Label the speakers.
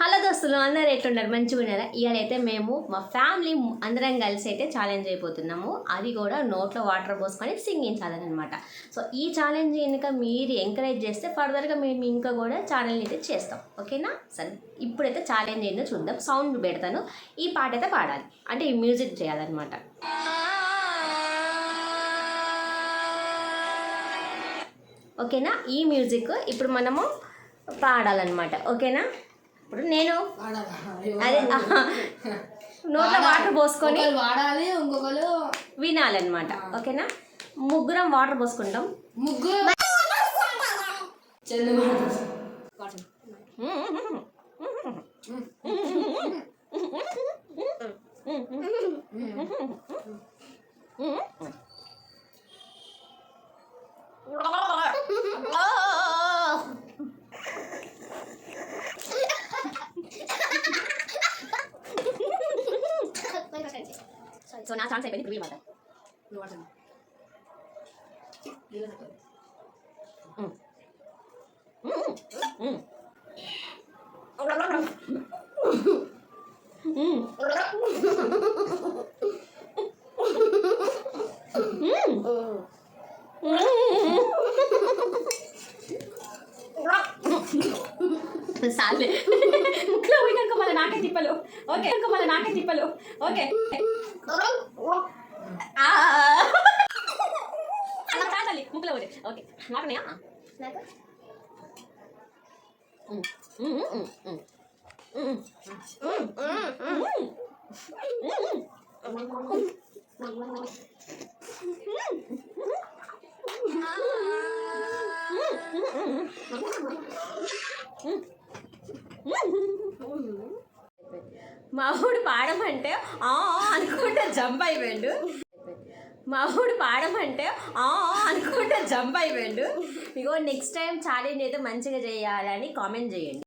Speaker 1: Hello దోస్తులు అందరు ఎట్లున్నారు? మంచిగా ఉన్నారా? ఇవాళ అయితే మేము మా ఫ్యామిలీ అందరం కలిసి అయితే ఛాలెంజ్ అయిపోతున్నాము. అది కూడా నోట్లో వాటర్ పోసుకొని సింగించాలన్నమాట. సో ఈ ఛాలెంజ్ కనుక మీరు ఎంకరేజ్ చేస్తే ఫర్దర్గా మేము ఇంకా కూడా ఛానల్ అయితే చేస్తాం. ఓకేనా? సరే ఇప్పుడైతే ఛాలెంజ్ ఏందో చూద్దాం. సౌండ్ పెడతాను. ఈ పాట అయితే పాడాలి. అంటే ఈ మ్యూజిక్ చేయాలన్నమాట. ఓకేనా? ఈ మ్యూజిక్ ఇప్పుడు మనము పాడాలన్నమాట. ఓకేనా? ఇప్పుడు నేను అదే. నోట్లో వాటర్ పోసుకొని
Speaker 2: వాడాలి ఇంకొకరు
Speaker 1: వినాలన్నమాట. ఓకేనా? ముగ్గురం వాటర్ పోసుకుంటాం.
Speaker 2: ముగ్గురు చందు
Speaker 1: సో నా ఛాన్స్ అయిపోయింది ఇప్పుడు మాట
Speaker 2: నువ్వు వాడతాను
Speaker 1: ముక్కులో పోయినాక మళ్ళీ నాకే తిప్పలు. ఓకే ఇంకా మళ్ళీ నాకే తిప్పలు. ఓకే. అలా తాగాలి ముక్కులో పోయి ఓకే. నాకున్నాయా నాకు ఉమ్, మావుడు పాడమంటే ఆ అనుకుంటే జంప్ అయిపోయాడు. మావుడు పాడమంటే ఆ అనుకుంటే జంప్ అయిపోయాడు. ఇగో నెక్స్ట్ టైం ఛాలెంజ్ అయితే మంచిగా చేయాలని కామెంట్ చేయండి.